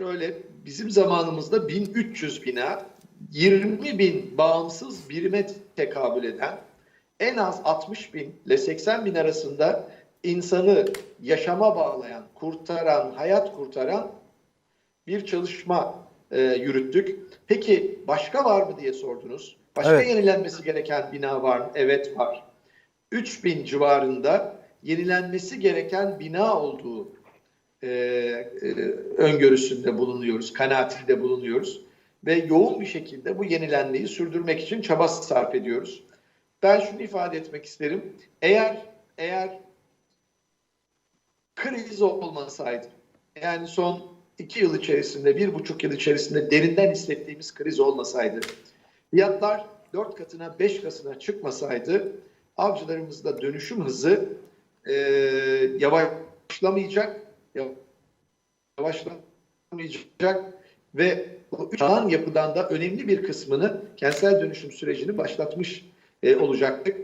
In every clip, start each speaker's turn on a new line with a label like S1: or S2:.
S1: şöyle bizim zamanımızda 1300 bina 20 bin bağımsız birime tekabül eden en az 60 bin ile 80 bin arasında insanı yaşama bağlayan, kurtaran, hayat kurtaran bir çalışma e, yürüttük. Peki başka var mı diye sordunuz. Başka
S2: Evet.
S1: yenilenmesi gereken bina var mı? Evet var. 3000 civarında yenilenmesi gereken bina olduğu e, e, öngörüsünde bulunuyoruz, kanaatinde bulunuyoruz ve yoğun bir şekilde bu yenilenmeyi sürdürmek için çaba sarf ediyoruz. Ben şunu ifade etmek isterim. Eğer eğer kriz olmasaydı, yani son iki yıl içerisinde, bir buçuk yıl içerisinde derinden hissettiğimiz kriz olmasaydı, fiyatlar dört katına, beş katına çıkmasaydı, avcılarımızda dönüşüm hızı e, yavaşlamayacak, yavaşlamayacak ve bu çağın yapıdan da önemli bir kısmını kentsel dönüşüm sürecini başlatmış e, olacaktık.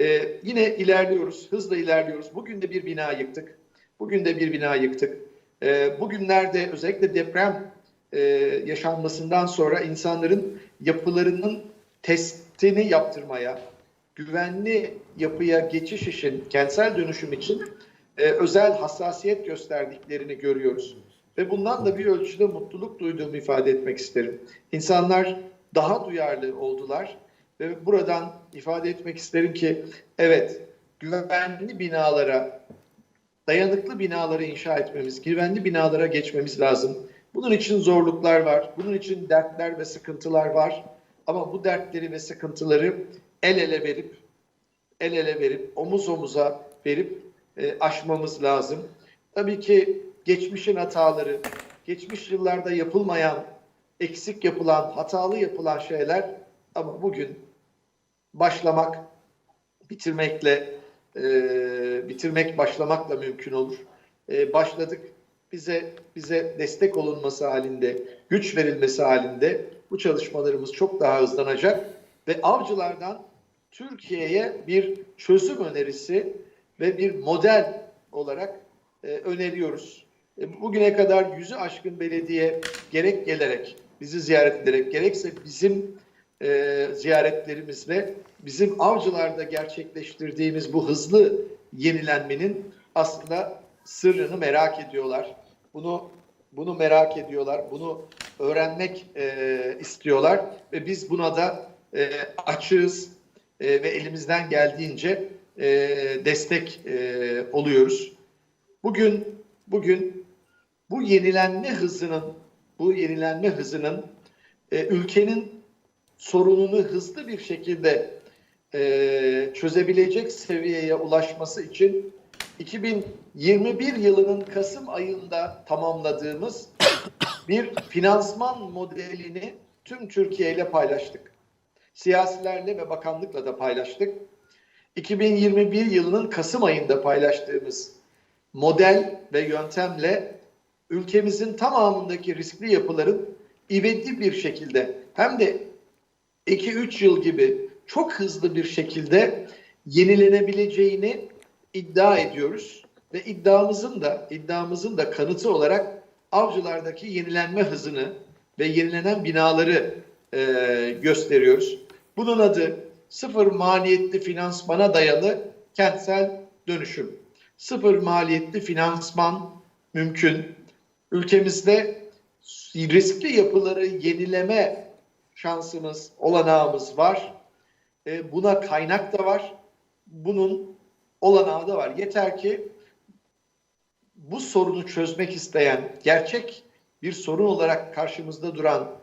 S1: E, yine ilerliyoruz, hızla ilerliyoruz. Bugün de bir bina yıktık. Bugün de bir bina yıktık. E, bugünlerde özellikle deprem e, yaşanmasından sonra insanların yapılarının testini yaptırmaya, güvenli yapıya geçiş için, kentsel dönüşüm için e, özel hassasiyet gösterdiklerini görüyoruz. Ve bundan da bir ölçüde mutluluk duyduğumu ifade etmek isterim. İnsanlar daha duyarlı oldular ve buradan ifade etmek isterim ki evet güvenli binalara, dayanıklı binaları inşa etmemiz, güvenli binalara geçmemiz lazım. Bunun için zorluklar var, bunun için dertler ve sıkıntılar var. Ama bu dertleri ve sıkıntıları el ele verip, el ele verip, omuz omuza verip e, aşmamız lazım. Tabii ki geçmişin hataları, geçmiş yıllarda yapılmayan, eksik yapılan, hatalı yapılan şeyler ama bugün başlamak, bitirmekle, e, bitirmek başlamakla mümkün olur. E, başladık. Bize bize destek olunması halinde, güç verilmesi halinde bu çalışmalarımız çok daha hızlanacak ve avcılardan Türkiye'ye bir çözüm önerisi ve bir model olarak e, öneriyoruz. E, bugüne kadar yüzü aşkın belediye gerek gelerek, bizi ziyaret ederek, gerekse bizim e, ziyaretlerimizle bizim avcılarda gerçekleştirdiğimiz bu hızlı yenilenmenin aslında sırrını merak ediyorlar. Bunu bunu merak ediyorlar, bunu öğrenmek e, istiyorlar ve biz buna da e, açığız e, ve elimizden geldiğince e, destek e, oluyoruz. Bugün bugün bu yenilenme hızının bu yenilenme hızının e, ülkenin sorununu hızlı bir şekilde e, çözebilecek seviyeye ulaşması için 2021 yılının Kasım ayında tamamladığımız bir finansman modelini tüm Türkiye ile paylaştık. Siyasilerle ve bakanlıkla da paylaştık. 2021 yılının Kasım ayında paylaştığımız model ve yöntemle ülkemizin tamamındaki riskli yapıların ivedi bir şekilde hem de 2-3 yıl gibi çok hızlı bir şekilde yenilenebileceğini iddia ediyoruz ve iddiamızın da iddiamızın da kanıtı olarak avcılardaki yenilenme hızını ve yenilenen binaları e, gösteriyoruz. Bunun adı sıfır maliyetli finansmana dayalı kentsel dönüşüm. Sıfır maliyetli finansman mümkün. Ülkemizde riskli yapıları yenileme şansımız, olanağımız var. E, buna kaynak da var. Bunun olanağı da var. Yeter ki bu sorunu çözmek isteyen, gerçek bir sorun olarak karşımızda duran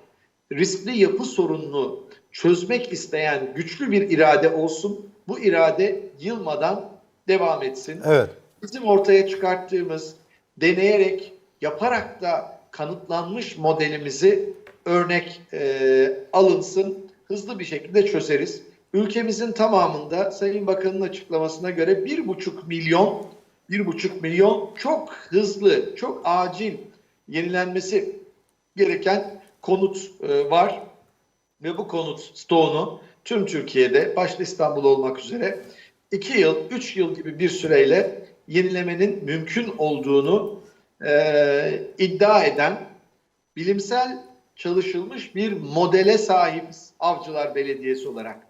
S1: riskli yapı sorununu çözmek isteyen güçlü bir irade olsun. Bu irade yılmadan devam etsin.
S2: Evet.
S1: Bizim ortaya çıkarttığımız deneyerek, yaparak da kanıtlanmış modelimizi örnek e, alınsın, hızlı bir şekilde çözeriz. Ülkemizin tamamında Sayın Bakan'ın açıklamasına göre bir buçuk milyon, bir buçuk milyon çok hızlı, çok acil yenilenmesi gereken konut e, var ve bu konut stoğunu tüm Türkiye'de başta İstanbul olmak üzere 2 yıl, 3 yıl gibi bir süreyle yenilemenin mümkün olduğunu e, iddia eden bilimsel çalışılmış bir modele sahibiz Avcılar Belediyesi olarak.